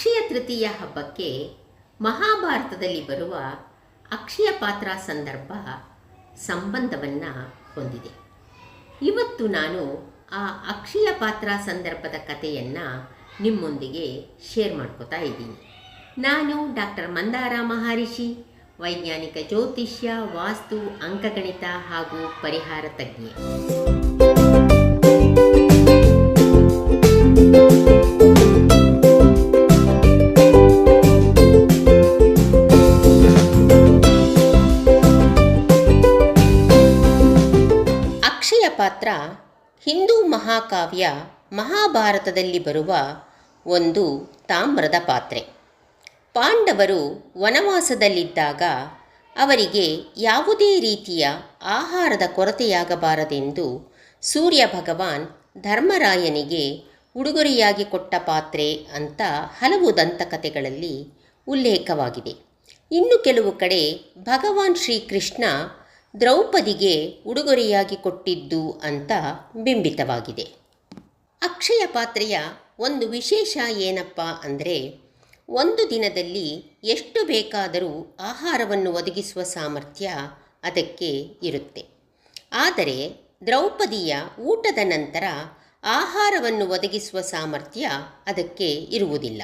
ಅಕ್ಷಯ ತೃತೀಯ ಹಬ್ಬಕ್ಕೆ ಮಹಾಭಾರತದಲ್ಲಿ ಬರುವ ಅಕ್ಷಯ ಪಾತ್ರ ಸಂದರ್ಭ ಸಂಬಂಧವನ್ನು ಹೊಂದಿದೆ. ಇವತ್ತು ನಾನು ಆ ಅಕ್ಷಯ ಪಾತ್ರ ಸಂದರ್ಭದ ಕಥೆಯನ್ನು ನಿಮ್ಮೊಂದಿಗೆ ಶೇರ್ ಮಾಡ್ಕೋತಾ ಇದ್ದೀನಿ. ನಾನು ಡಾಕ್ಟರ್ ಮಂದಾರ ಮಹರ್ಷಿ, ವೈಜ್ಞಾನಿಕ ಜ್ಯೋತಿಷ್ಯ, ವಾಸ್ತು, ಅಂಕಗಣಿತ ಹಾಗೂ ಪರಿಹಾರ ತಜ್ಞೆ. ಪಾತ್ರ ಹಿಂದೂ ಮಹಾಕಾವ್ಯ ಮಹಾಭಾರತದಲ್ಲಿ ಬರುವ ಒಂದು ತಾಮ್ರದ ಪಾತ್ರೆ. ಪಾಂಡವರು ವನವಾಸದಲ್ಲಿದ್ದಾಗ ಅವರಿಗೆ ಯಾವುದೇ ರೀತಿಯ ಆಹಾರದ ಕೊರತೆಯಾಗಬಾರದೆಂದು ಸೂರ್ಯ ಭಗವಾನ್ ಧರ್ಮರಾಯನಿಗೆ ಉಡುಗೊರೆಯಾಗಿ ಕೊಟ್ಟ ಪಾತ್ರೆ ಅಂತ ಹಲವು ದಂತಕಥೆಗಳಲ್ಲಿ ಉಲ್ಲೇಖವಾಗಿದೆ. ಇನ್ನು ಕೆಲವು ಕಡೆ ಭಗವಾನ್ ಶ್ರೀಕೃಷ್ಣ ದ್ರೌಪದಿಗೆ ಉಡುಗೊರೆಯಾಗಿ ಕೊಟ್ಟಿದ್ದು ಅಂತ ಬಿಂಬಿತವಾಗಿದೆ. ಅಕ್ಷಯ ಪಾತ್ರೆಯ ಒಂದು ವಿಶೇಷ ಏನಪ್ಪ ಅಂದರೆ, ಒಂದು ದಿನದಲ್ಲಿ ಎಷ್ಟು ಬೇಕಾದರೂ ಆಹಾರವನ್ನು ಒದಗಿಸುವ ಸಾಮರ್ಥ್ಯ ಅದಕ್ಕೆ ಇರುತ್ತೆ. ಆದರೆ ದ್ರೌಪದಿಯ ಊಟದ ನಂತರ ಆಹಾರವನ್ನು ಒದಗಿಸುವ ಸಾಮರ್ಥ್ಯ ಅದಕ್ಕೆ ಇರುವುದಿಲ್ಲ.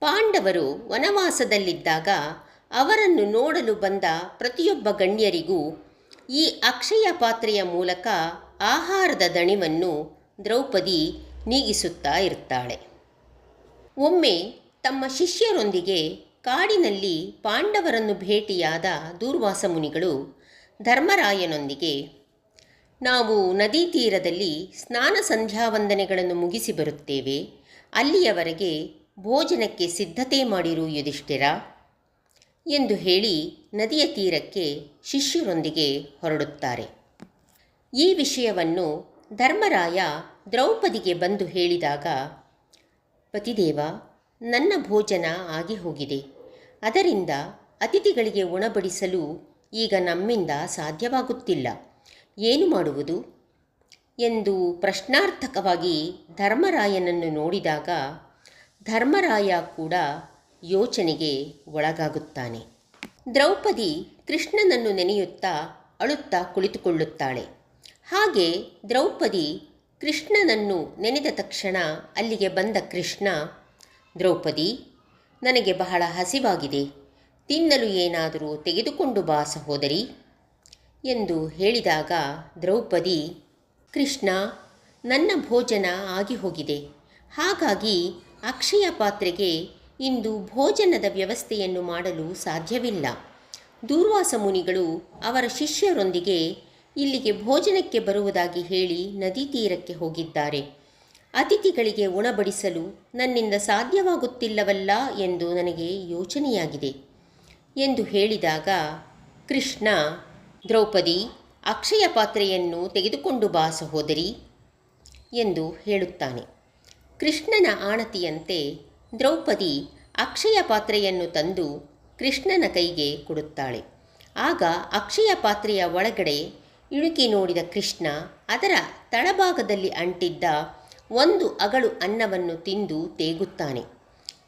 ಪಾಂಡವರು ವನವಾಸದಲ್ಲಿದ್ದಾಗ ಅವರನ್ನು ನೋಡಲು ಬಂದ ಪ್ರತಿಯೊಬ್ಬ ಗಣ್ಯರಿಗೂ ಈ ಅಕ್ಷಯ ಪಾತ್ರೆಯ ಮೂಲಕ ಆಹಾರದ ದಣಿವನ್ನು ದ್ರೌಪದಿ ನೀಗಿಸುತ್ತಾ ಇರ್ತಾಳೆ. ಒಮ್ಮೆ ತಮ್ಮ ಶಿಷ್ಯರೊಂದಿಗೆ ಕಾಡಿನಲ್ಲಿ ಪಾಂಡವರನ್ನು ಭೇಟಿಯಾದ ದೂರ್ವಾಸ ಮುನಿಗಳು ಧರ್ಮರಾಯನೊಂದಿಗೆ, ನಾವು ನದಿ ತೀರದಲ್ಲಿ ಸ್ನಾನ ಸಂಧ್ಯಾವಂದನೆಗಳನ್ನು ಮುಗಿಸಿ ಬರುತ್ತೇವೆ. ಅಲ್ಲಿಯವರೆಗೆ ಭೋಜನಕ್ಕೆ ಸಿದ್ಧತೆ ಮಾಡಿರು ಯುಧಿಷ್ಠಿರ. ಎಂದು ಹೇಳಿ ನದಿಯ ತೀರಕ್ಕೆ ಶಿಷ್ಯರೊಂದಿಗೆ ಹೊರಡುತ್ತಾರೆ. ಈ ವಿಷಯವನ್ನು ಧರ್ಮರಾಯ ದ್ರೌಪದಿಗೆ ಬಂದು ಹೇಳಿದಾಗ, ಪತಿದೇವ, ನನ್ನ ಭೋಜನ ಆಗಿ ಹೋಗಿದೆ. ಅದರಿಂದ ಅತಿಥಿಗಳಿಗೆ ಉಣಬಡಿಸಲು ಈಗ ನಮ್ಮಿಂದ ಸಾಧ್ಯವಾಗುತ್ತಿಲ್ಲ. ಏನು ಮಾಡುವುದು? ಎಂದು ಪ್ರಶ್ನಾರ್ಥಕವಾಗಿ ಧರ್ಮರಾಯನನ್ನು ನೋಡಿದಾಗ, ಧರ್ಮರಾಯ ಕೂಡ ಯೋಚನೆಗೆ ಒಳಗಾಗುತ್ತಾನೆ. ದ್ರೌಪದಿ ಕೃಷ್ಣನನ್ನು ನೆನೆಯುತ್ತಾ ಅಳುತ್ತಾ ಕುಳಿತುಕೊಳ್ಳುತ್ತಾಳೆ. ಹಾಗೆ ದ್ರೌಪದಿ ಕೃಷ್ಣನನ್ನು ನೆನೆದ ತಕ್ಷಣ ಅಲ್ಲಿಗೆ ಬಂದ ಕೃಷ್ಣ, ದ್ರೌಪದಿ, ನನಗೆ ಬಹಳ ಹಸಿವಾಗಿದೆ. ತಿನ್ನಲು ಏನಾದರೂ ತೆಗೆದುಕೊಂಡು ಬಾ ಸಹೋದರಿ ಎಂದು ಹೇಳಿದಾಗ ದ್ರೌಪದಿ, ಕೃಷ್ಣ, ನನ್ನ ಭೋಜನ ಆಗಿ ಹೋಗಿದೆ. ಹಾಗಾಗಿ ಅಕ್ಷಯ ಪಾತ್ರೆಗೆ ಇಂದು ಭೋಜನದ ವ್ಯವಸ್ಥೆಯನ್ನು ಮಾಡಲು ಸಾಧ್ಯವಿಲ್ಲ. ದೂರ್ವಾಸ ಮುನಿಗಳು ಅವರ ಶಿಷ್ಯರೊಂದಿಗೆ ಇಲ್ಲಿಗೆ ಭೋಜನಕ್ಕೆ ಬರುವುದಾಗಿ ಹೇಳಿ ನದಿ ತೀರಕ್ಕೆ ಹೋಗಿದ್ದಾರೆ. ಅತಿಥಿಗಳಿಗೆ ಉಣಬಡಿಸಲು ನನ್ನಿಂದ ಸಾಧ್ಯವಾಗುತ್ತಿಲ್ಲವಲ್ಲ ಎಂದು ನನಗೆ ಯೋಚನೆಯಾಗಿದೆ ಎಂದು ಹೇಳಿದಾಗ, ಕೃಷ್ಣ, ದ್ರೌಪದಿ, ಅಕ್ಷಯ ಪಾತ್ರೆಯನ್ನು ತೆಗೆದುಕೊಂಡು ಬಾ ಸಹೋದರಿ ಎಂದು ಹೇಳುತ್ತಾನೆ. ಕೃಷ್ಣನ ಆಣತಿಯಂತೆ ದ್ರೌಪದಿ ಅಕ್ಷಯ ಪಾತ್ರೆಯನ್ನು ತಂದು ಕೃಷ್ಣನ ಕೈಗೆ ಕೊಡುತ್ತಾಳೆ. ಆಗ ಅಕ್ಷಯ ಪಾತ್ರೆಯ ಒಳಗಡೆ ಇಣುಕಿ ನೋಡಿದ ಕೃಷ್ಣ ಅದರ ತಳಭಾಗದಲ್ಲಿ ಅಂಟಿದ್ದ ಒಂದು ಅಗಳು ಅನ್ನವನ್ನು ತಿಂದು ತೇಗುತ್ತಾನೆ.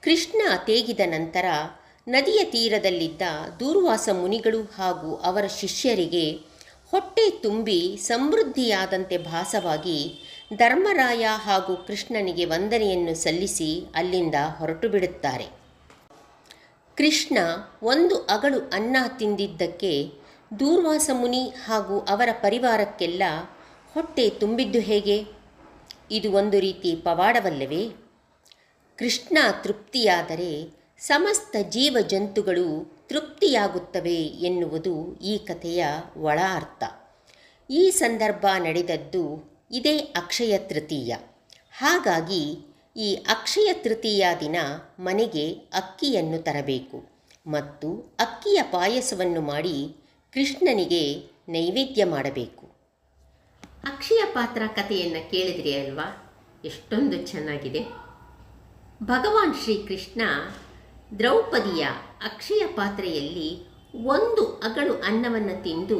ಕೃಷ್ಣ ತೇಗಿದ ನಂತರ ನದಿಯ ತೀರದಲ್ಲಿದ್ದ ದೂರ್ವಾಸ ಮುನಿಗಳು ಹಾಗೂ ಅವರ ಶಿಷ್ಯರಿಗೆ ಹೊಟ್ಟೆ ತುಂಬಿ ಸಮೃದ್ಧಿಯಾದಂತೆ ಭಾಸವಾಗಿ ಧರ್ಮರಾಯ ಹಾಗೂ ಕೃಷ್ಣನಿಗೆ ವಂದನೆಯನ್ನು ಸಲ್ಲಿಸಿ ಅಲ್ಲಿಂದ ಹೊರಟು ಬಿಡುತ್ತಾರೆ ಕೃಷ್ಣ ಒಂದು ಅಗಳು ಅನ್ನ ತಿಂದಿದ್ದಕ್ಕೆ ದೂರ್ವಾಸ ಮುನಿ ಹಾಗೂ ಅವರ ಪರಿವಾರಕ್ಕೆಲ್ಲ ಹೊಟ್ಟೆ ತುಂಬಿದ್ದು ಹೇಗೆ? ಇದು ಒಂದು ರೀತಿ ಪವಾಡವಲ್ಲವೇ? ಕೃಷ್ಣ ತೃಪ್ತಿಯಾದರೆ ಸಮಸ್ತ ಜೀವ ಜಂತುಗಳು ತೃಪ್ತಿಯಾಗುತ್ತವೆ ಎನ್ನುವುದು ಈ ಕಥೆಯ ಒಳ ಅರ್ಥ. ಈ ಸಂದರ್ಭ ನಡೆದದ್ದು ಇದೇ ಅಕ್ಷಯ ತೃತೀಯ. ಹಾಗಾಗಿ ಈ ಅಕ್ಷಯ ತೃತೀಯ ದಿನ ಮನೆಗೆ ಅಕ್ಕಿಯನ್ನು ತರಬೇಕು ಮತ್ತು ಅಕ್ಕಿಯ ಪಾಯಸವನ್ನು ಮಾಡಿ ಕೃಷ್ಣನಿಗೆ ನೈವೇದ್ಯ ಮಾಡಬೇಕು. ಅಕ್ಷಯ ಪಾತ್ರ ಕಥೆಯನ್ನು ಕೇಳಿದ್ರಿ ಅಲ್ವಾ? ಎಷ್ಟೊಂದು ಚೆನ್ನಾಗಿದೆ. ಭಗವಾನ್ ಶ್ರೀಕೃಷ್ಣ ದ್ರೌಪದಿಯ ಅಕ್ಷಯ ಪಾತ್ರೆಯಲ್ಲಿ ಒಂದು ಅಗಳು ಅನ್ನವನ್ನು ತಿಂದು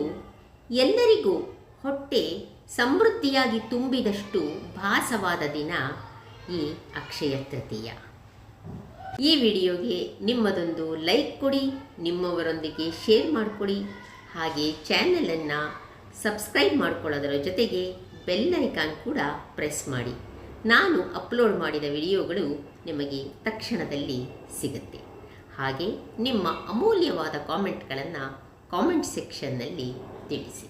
ಎಲ್ಲರಿಗೂ ಹೊಟ್ಟೆ ಸಮೃದ್ಧಿಯಾಗಿ ತುಂಬಿದಷ್ಟು ಭಾಸವಾದ ದಿನ ಈ ಅಕ್ಷಯ ತೃತೀಯ. ಈ ವಿಡಿಯೋಗೆ ನಿಮ್ಮದೊಂದು ಲೈಕ್ ಕೊಡಿ, ನಿಮ್ಮವರೊಂದಿಗೆ ಶೇರ್ ಮಾಡಿಕೊಡಿ, ಹಾಗೆ ಚಾನೆಲನ್ನು ಸಬ್ಸ್ಕ್ರೈಬ್ ಮಾಡ್ಕೊಳ್ಳೋದರ ಜೊತೆಗೆ ಬೆಲ್ ಐಕಾನ್ ಕೂಡ ಪ್ರೆಸ್ ಮಾಡಿ. ನಾನು ಅಪ್ಲೋಡ್ ಮಾಡಿದ ವಿಡಿಯೋಗಳು ನಿಮಗೆ ತಕ್ಷಣದಲ್ಲಿ ಸಿಗುತ್ತೆ. ಹಾಗೆ ನಿಮ್ಮ ಅಮೂಲ್ಯವಾದ ಕಾಮೆಂಟ್ಗಳನ್ನು ಕಾಮೆಂಟ್ ಸೆಕ್ಷನ್ನಲ್ಲಿ ತಿಳಿಸಿ.